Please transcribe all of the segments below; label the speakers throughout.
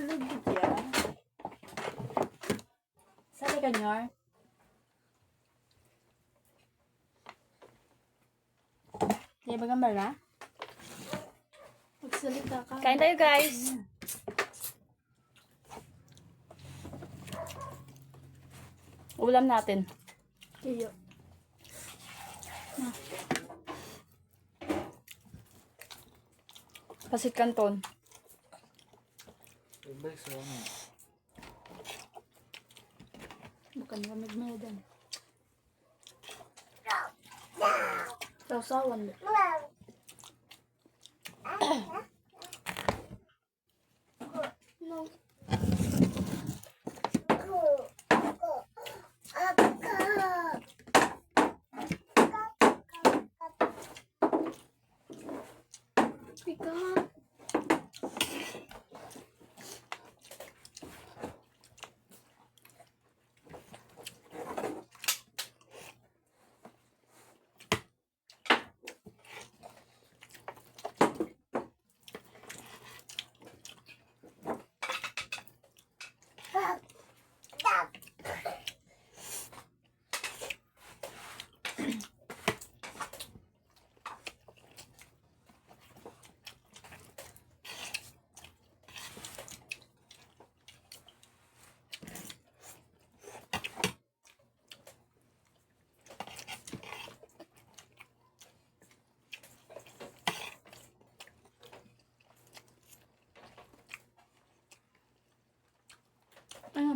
Speaker 1: Sulugod yan. Sali ka, Nyor. Di ba gambar na? Magsalita ka.
Speaker 2: Kain tayo, guys. Ulam natin.
Speaker 1: Iyo.
Speaker 2: Pasit kanton.
Speaker 1: Bukan lamig mo yan. Sausawan. Pika.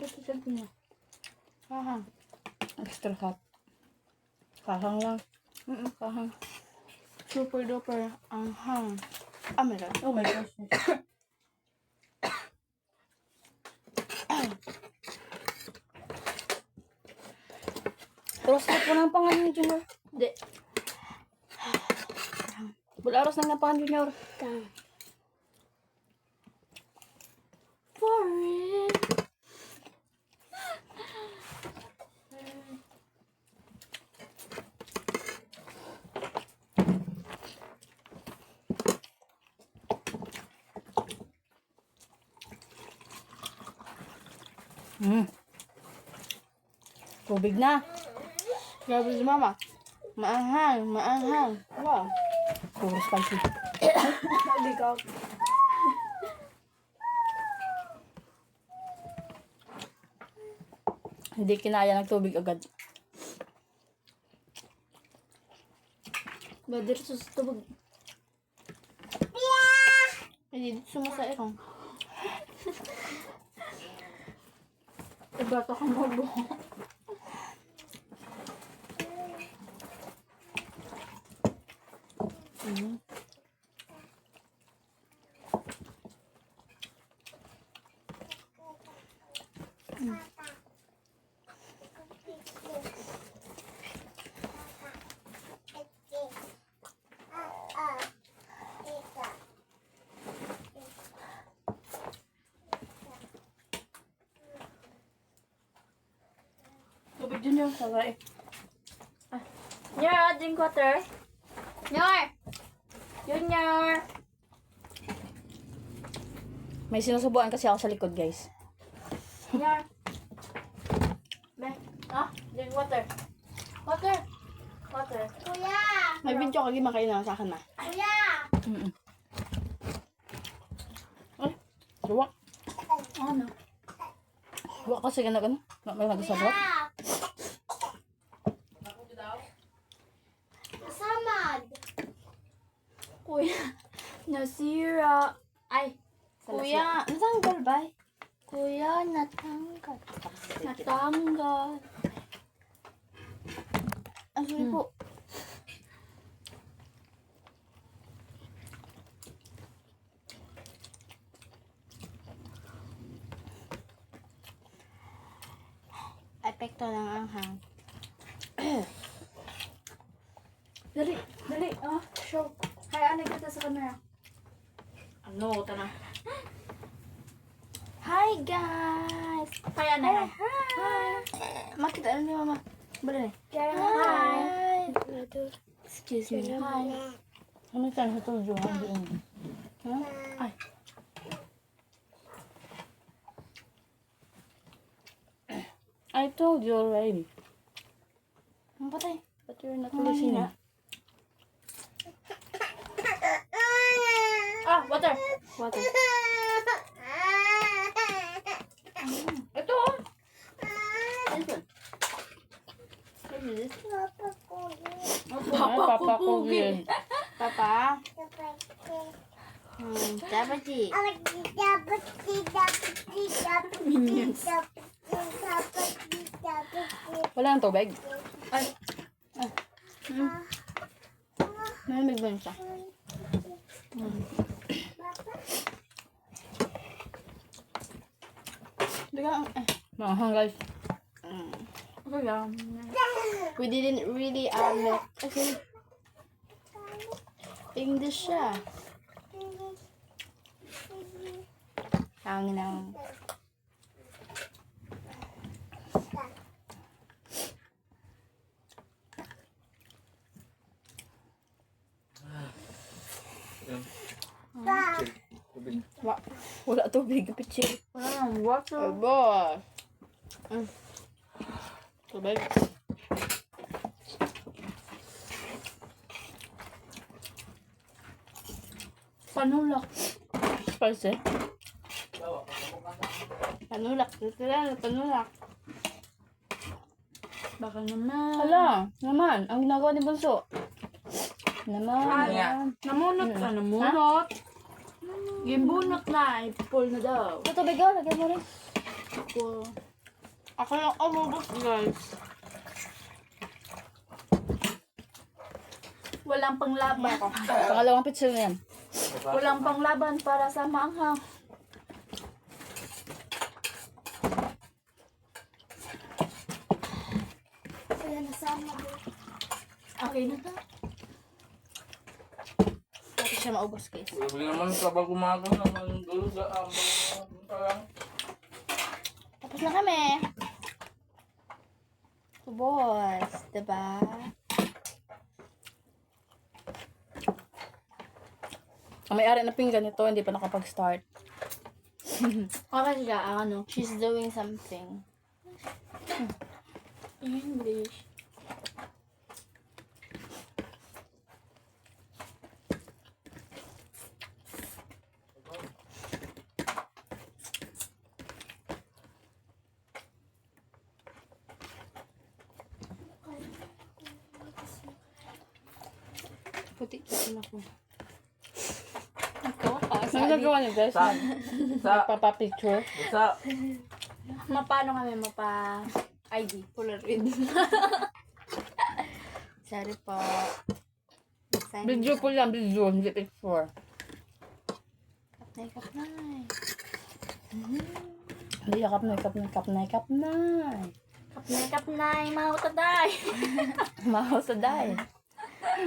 Speaker 1: Ano ba ito sabi niya?
Speaker 2: Kahang. Extra hot. Kahang lang. Mm kahang.
Speaker 1: Super duper anghang.
Speaker 2: Oh my God. Oh my gosh. Na po ng pangalan ni Junior.
Speaker 1: Hindi.
Speaker 2: Wala oras na ng pangalan Junior.
Speaker 1: For it.
Speaker 2: Mm. Tubig na.
Speaker 1: Grabe si mama. Maanghang, maanghang. Wow.
Speaker 2: Puro spicy.
Speaker 1: Hindi ka.
Speaker 2: Hindi kinaya ng tubig agad.
Speaker 1: Badir sa tubig. Hindi dito sumasa ikong. Iba to kang bobo.
Speaker 2: Mm.
Speaker 1: Junior, sabay. Ah. Nyor, drink water. Nyor! Junior!
Speaker 2: May sinusubuan kasi ako sa likod, guys.
Speaker 1: Nyor! Be, ah, drink water. Water! Water.
Speaker 3: Kuya!
Speaker 2: May video ka makain na sa akin na.
Speaker 3: Kuya!
Speaker 2: Mm -mm. Ay, luwa.
Speaker 1: Ano?
Speaker 2: Luwa kasi ganag ano. May nagsasawa.
Speaker 3: Kuya! Samad!
Speaker 1: Kuya, nasira. Ay, kuya, natanggal ba? Kuya, natanggal. Natanggal. Ang sorry po. Epekto ng anghang. dali, dali. Ah, show. Kaya ano kita sa camera.
Speaker 2: Ano, ito na.
Speaker 1: Hi guys! Kaya na Hi! yan. Hi! Makita, alam ni mama. Bala na. Kaya Hi! Excuse me. Hi!
Speaker 2: Ano ka na ito, Johan? Ha?
Speaker 1: Ay.
Speaker 2: I told you already.
Speaker 4: Ang patay.
Speaker 2: But you're not listening.
Speaker 4: Water. Ito oh.
Speaker 2: Papa, Papa Kugi.
Speaker 4: Papa. Hmm, dapat. Minions.
Speaker 2: Wala nang tubig.
Speaker 4: Ay. Ah. Hmm. Malamig ba siya? Hmm. Eh.
Speaker 2: Mahang guys.
Speaker 4: Mm. Bigyan. We didn't really um, okay. English siya. Ang Wa-
Speaker 2: Wala tubig. Pichi.
Speaker 4: Nang water.
Speaker 2: Boss.
Speaker 4: Mm.
Speaker 2: Tubig.
Speaker 4: Panulak.
Speaker 2: Spicy.
Speaker 4: Panulak. Lang, panulak. Baka naman.
Speaker 2: Hala, naman. Ang ginagawa ni Bunso. Naman.
Speaker 4: Ay. Namunot ka, namunot. Gimbunot na, i-pull na daw.
Speaker 2: Ito tubig oh. Lagyan mo rin.
Speaker 4: Ako, ako lang umubos, guys. Walang panglaban.
Speaker 2: Pangalawang pitsil na yan.
Speaker 4: Walang panglaban para sa manghang. Okay na to. Maubos, guys?
Speaker 3: Sabi naman kapag umaga naman gulo sa ambang parang
Speaker 4: Tapos na kami. So, boss, diba?
Speaker 2: Ang may-ari na pinggan ito, hindi pa nakapag-start.
Speaker 4: Okay siya, ano, she's doing something. English. Puti ko na ko. Nagkawakas.
Speaker 2: Ano nagawa niyo guys?
Speaker 3: sa sa
Speaker 2: Nagpapa-picture.
Speaker 3: sa
Speaker 4: Mapano kami mapa ID Polaroid. Sorry po. Sign
Speaker 2: Video po lang, video, hindi picture.
Speaker 4: Makeup na.
Speaker 2: Hindi, yakap na, yakap na, yakap na, yakap na.
Speaker 4: Makeup na. Mga utaday.
Speaker 2: Maho sa day.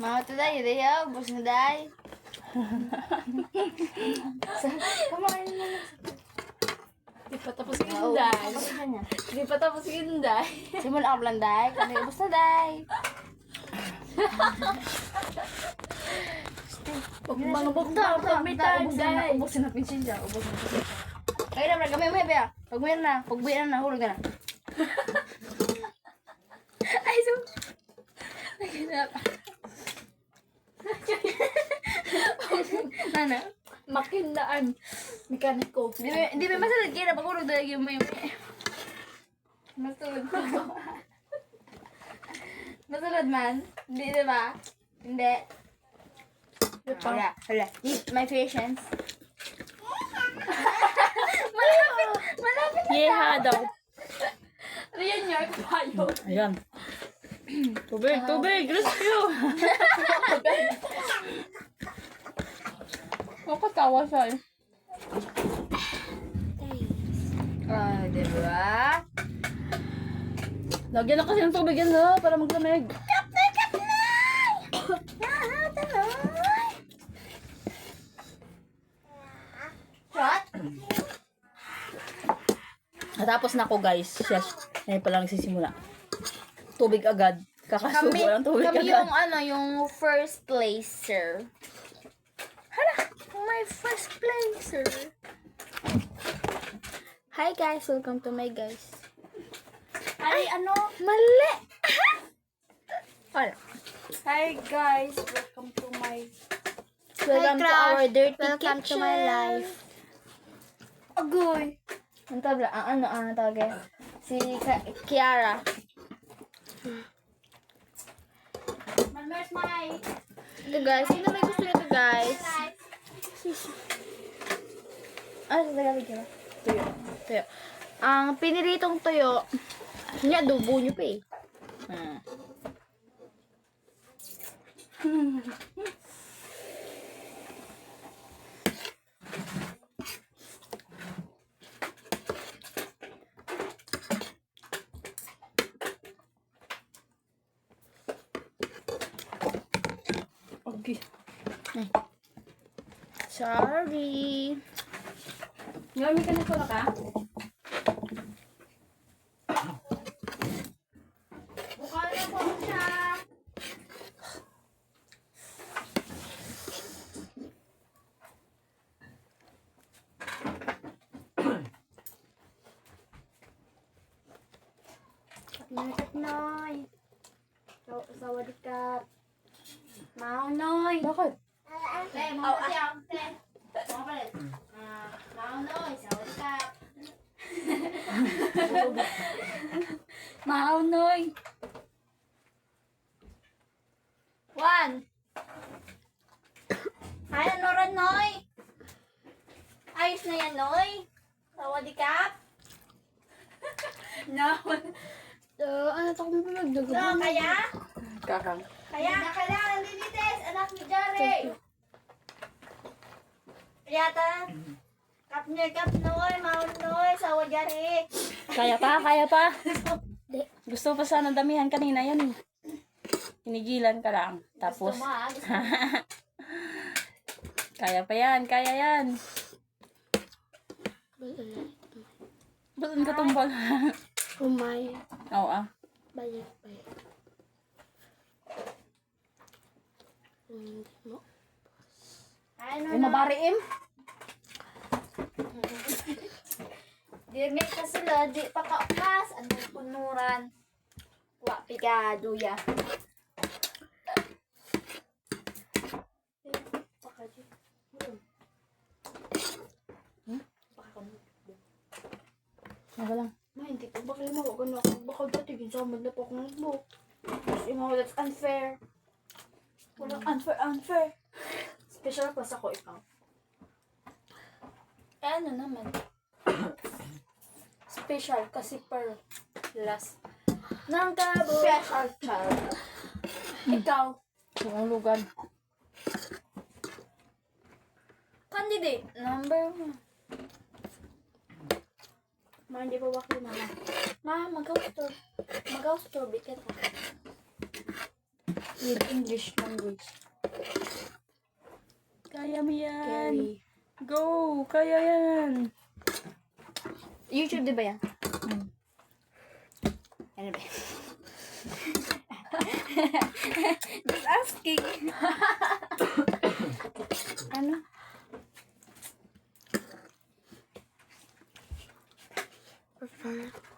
Speaker 4: Mga utaday. Hindi yaw. Bus na day. Kamain na lang. Di pa tapos ginday. Di pa tapos ginday. Simula ka lang day. Kami ubus na day. Pag mga bukta, pag may time, day. Ubusin na pinsin dyan. Ubusin na pinsin Kaya naman, kami mo ba? Pag may na, pag may na, hulog na. Ay, so... Naginap. Nana? Makindaan. Mekaniko. Di ba, di ba masalad kayo na pag hulog dahil yung may... Masalad ko. Masalad man. Hindi, di ba? Hindi. Hala. Need my patience. malapit, malapit na
Speaker 2: Yeha daw.
Speaker 4: Ano yan yung payo?
Speaker 2: Ayan. Tubig, tubig, rescue! Nakatawa siya eh.
Speaker 4: Ah, di ba?
Speaker 2: Lagyan na kasi ng tubig yan no, para maglamig.
Speaker 4: Kapnay, kapnay! Nakatanoy! What?
Speaker 2: Natapos na ako guys. Yes. Ngayon pa lang nagsisimula. Tubig agad. Kakasubo ng tubig
Speaker 4: kami
Speaker 2: agad.
Speaker 4: yung ano, yung first placer. Hala, my first placer. Hi guys, welcome to my guys.
Speaker 1: Ay, ano?
Speaker 4: Mali! Wala.
Speaker 1: Hi guys, welcome to my
Speaker 4: Welcome to
Speaker 1: Crush.
Speaker 4: our dirty
Speaker 1: Welcome to
Speaker 4: kitchen.
Speaker 1: my life. Agoy.
Speaker 4: Ang tabla, ang ano, ano tawag eh? Si Ka- Kiara.
Speaker 1: Malmers my
Speaker 4: Ito guys, sino may gusto nito guys? Ah, sa tagalog yun. Tuyo. Tuyo. Ang piniritong tuyo, niya, adobo nyo pa eh.
Speaker 2: Hmm. Okay.
Speaker 4: Sorry.
Speaker 2: Ngayon, ka na pala ka?
Speaker 1: Buka na po siya. Nakit noy. Sa- Sawadikap. Mao noy.
Speaker 2: Bakit?
Speaker 1: Te, mo siya, te. Mo pa rin. Ah, Mao noy, sawadikap. Mao noy. One. Ay, ano rin, Noy? Ayos na yan, Noy. Sawadikap. no.
Speaker 4: Uh, ano to kung pinagdago?
Speaker 1: So, kaya?
Speaker 2: Kakang.
Speaker 1: Kaya kailangan linites, anak ni Jare. Yata. Kap niya, kap noy, maun noy, sawa Jare.
Speaker 2: Kaya pa, kaya pa. Gusto pa sana damihan kanina yan eh. Pinigilan ka lang. Tapos,
Speaker 1: Gusto mo ah, gusto mo.
Speaker 2: kaya pa yan, kaya yan. Ba't ang katumbal?
Speaker 4: Umay.
Speaker 2: Oo ah.
Speaker 4: Balik, balik. Hindi mo.
Speaker 1: Ano
Speaker 2: mabariim.
Speaker 1: Dirmi ka sila, di pa kaukas, ang punuran. Wa pigado ya.
Speaker 2: Ano lang?
Speaker 1: Ma, hindi ko bakit mo gano ako. Baka dati ginsamad na po akong mo. Kasi mo, that's unfair. Walang unfair, unfair. Special class ako ikaw. Eh, ano naman? Special kasi per last. Nang kabo. Special child. Ikaw.
Speaker 2: Yung lugan.
Speaker 1: Candidate number one. Ma, hindi pa bakit mama. Ma, mag-outdoor. Mag-outdoor, bitin ka. With English language.
Speaker 2: Kaya mo yan.
Speaker 1: Carry.
Speaker 2: Go! Kaya yan.
Speaker 1: YouTube, di ba yan?
Speaker 2: Hmm.
Speaker 1: Ano ba? Just asking. ano?
Speaker 4: Perfect.